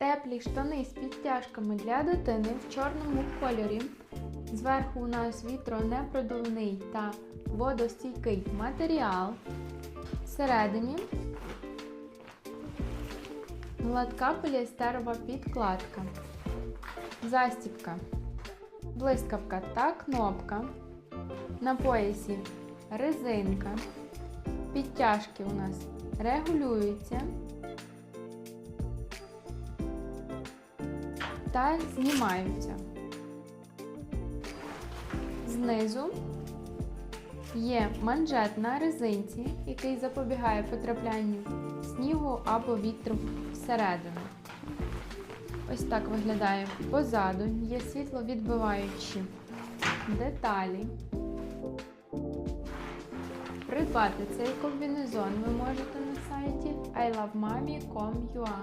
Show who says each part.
Speaker 1: Теплі штани з підтяжками для дитини в чорному кольорі. Зверху у нас вітронепродувний та водостійкий матеріал. Всередині гладка поліестерова підкладка, застібка, блискавка та кнопка. На поясі резинка. Підтяжки у нас регулюються та знімаються. Знизу є манжет на резинці, який запобігає потраплянню снігу або вітру всередину. Ось так виглядає позаду. Є світловідбиваючі деталі. Придбати цей комбінезон ви можете на сайті ilovemami.com.ua